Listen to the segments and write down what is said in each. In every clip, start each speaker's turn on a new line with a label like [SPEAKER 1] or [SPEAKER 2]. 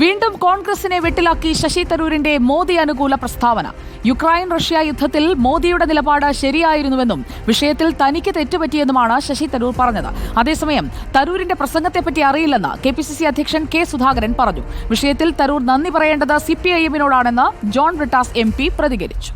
[SPEAKER 1] വീണ്ടും കോൺഗ്രസിനെ വെട്ടിലാക്കി ശശി തരൂരിന്റെ മോദി അനുകൂല പ്രസ്താവന. യുക്രൈൻ റഷ്യ യുദ്ധത്തിൽ മോദിയുടെ നിലപാട് ശരിയായിരുന്നുവെന്നും വിഷയത്തിൽ തനിക്ക് തെറ്റുപറ്റിയെന്നുമാണ് ശശി തരൂർ പറഞ്ഞത്. അതേസമയം തരൂരിന്റെ പ്രസംഗത്തെപ്പറ്റി അറിയില്ലെന്ന് കെ പി സി സി അധ്യക്ഷൻ കെ സുധാകരൻ പറഞ്ഞു. വിഷയത്തിൽ തരൂർ നന്ദി പറയേണ്ടത് സി പി ഐ എമ്മിനോടാണെന്ന് ജോൺ ബ്രിട്ടാസ് എം പി പ്രതികരിച്ചു.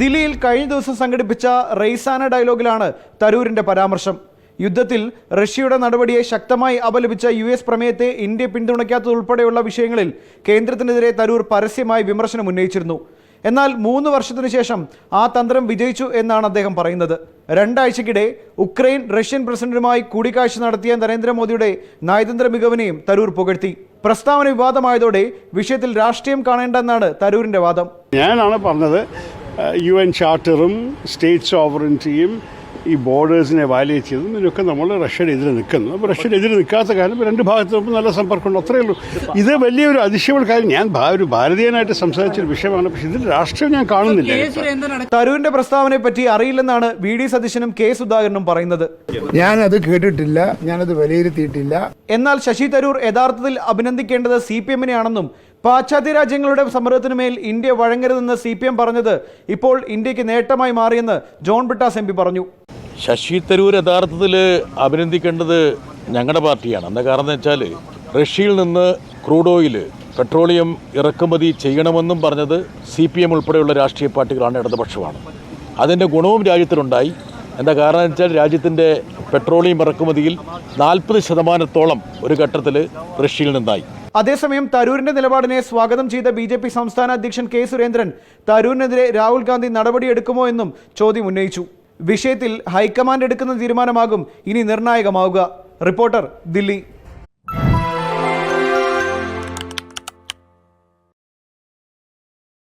[SPEAKER 2] ദില്ലിയിൽ കഴിഞ്ഞ ദിവസം സംഘടിപ്പിച്ച റെയ്സാന ഡയലോഗിലാണ് തരൂരിന്റെ പരാമർശം. യുദ്ധത്തിൽ റഷ്യയുടെ നടപടിയെ ശക്തമായി അപലപിച്ച യു എസ് പ്രമേയത്തെ ഇന്ത്യ പിന്തുണയ്ക്കാത്തതുൾപ്പെടെയുള്ള വിഷയങ്ങളിൽ കേന്ദ്രത്തിനെതിരെ തരൂർ പരസ്യമായി വിമർശനം ഉന്നയിച്ചിരുന്നു. എന്നാൽ മൂന്ന് വർഷത്തിനു ശേഷം ആ തന്ത്രം വിജയിച്ചു എന്നാണ് അദ്ദേഹം പറയുന്നത്. രണ്ടാഴ്ചക്കിടെ ഉക്രൈൻ റഷ്യൻ പ്രസിഡന്റുമായി കൂടിക്കാഴ്ച നടത്തിയ നരേന്ദ്രമോദിയുടെ നയതന്ത്ര മികവിനെയും തരൂർ പുകഴ്ത്തി. പ്രസ്താവന വിവാദമായതോടെ വിഷയത്തിൽ രാഷ്ട്രീയം കാണേണ്ടെന്നാണ് തരൂരിന്റെ വാദം.
[SPEAKER 3] ഞാനാണ് പറഞ്ഞത് യു എൻ ചാർട്ടറും സ്റ്റേറ്റ് സോവറിന്റിയും ഈ ബോർഡേഴ്സിനെ വയലേറ്റ് ചെയ്തതും ഇതിനൊക്കെ നമ്മൾ റഷ്യയുടെ എതിരെ നിൽക്കുന്നു. അപ്പോൾ റഷ്യയുടെ എതിരെ നിൽക്കാത്ത കാലം രണ്ട് ഭാഗത്തും നല്ല സമ്പർക്കമുണ്ട്. അത്രയേ ഉള്ളൂ. ഇത് വലിയൊരു അതിശയമുള്ള കാര്യം. ഞാൻ ഭാ- ഒരു ഭാരതീയനായിട്ട് സംസാരിച്ചൊരു വിഷയമാണ്. പക്ഷേ ഇതിൽ രാഷ്ട്രീയം ഞാൻ കാണുന്നില്ല.
[SPEAKER 2] തരൂരിന്റെ പ്രസ്താവനയെ പറ്റി അറിയില്ലെന്നാണ് വി ഡി സതീശനും കെ സുധാകരനും പറയുന്നത്.
[SPEAKER 4] ഞാനത് കേട്ടിട്ടില്ല. ഞാനത് വിലയിരുത്തിയിട്ടില്ല.
[SPEAKER 2] എന്നാൽ ശശി തരൂർ യഥാർത്ഥത്തിൽ അഭിനന്ദിക്കേണ്ടത് സി പി എമ്മിനെയാണെന്നും പാശ്ചാത്യ രാജ്യങ്ങളുടെ സമരത്തിനുമേൽ ഇന്ത്യ വഴങ്ങരുതെന്ന് സി പി എം പറഞ്ഞത് ഇപ്പോൾ ഇന്ത്യയ്ക്ക് നേട്ടമായി മാറിയെന്ന് ജോൺ ബിട്ടാസ് എം പറഞ്ഞു.
[SPEAKER 5] ശശി തരൂർ യഥാർത്ഥത്തിൽ അഭിനന്ദിക്കേണ്ടത് ഞങ്ങളുടെ പാർട്ടിയാണ്. എന്താ കാരണം വെച്ചാൽ റഷ്യയിൽ നിന്ന് ക്രൂഡ് ഓയിൽ പെട്രോളിയം ഇറക്കുമതി ചെയ്യണമെന്നും പറഞ്ഞത് സി പി എം ഉൾപ്പെടെയുള്ള രാഷ്ട്രീയ പാർട്ടികളാണ് ഇടതുപക്ഷമാണ്. അതിന്റെ ഗുണവും രാജ്യത്തിനുണ്ടായി. എന്താ കാരണം വെച്ചാൽ രാജ്യത്തിന്റെ പെട്രോളിയം ഇറക്കുമതിയിൽ നാൽപ്പത് ശതമാനത്തോളം ഒരു ഘട്ടത്തിൽ റഷ്യയിൽ നിന്നായി.
[SPEAKER 2] അതേസമയം തരൂരിന്റെ നിലപാടിനെ സ്വാഗതം ചെയ്ത ബി ജെ പി സംസ്ഥാന അധ്യക്ഷൻ കെ സുരേന്ദ്രൻ തരൂരിനെതിരെ രാഹുൽ ഗാന്ധി നടപടിയെടുക്കുമോ എന്നും ചോദ്യം ഉന്നയിച്ചു. വിഷയത്തിൽ ഹൈക്കമാൻഡ് എടുക്കുന്ന തീരുമാനമാകും ഇനി നിർണായകമാവുക. റിപ്പോർട്ടർ ദില്ലി.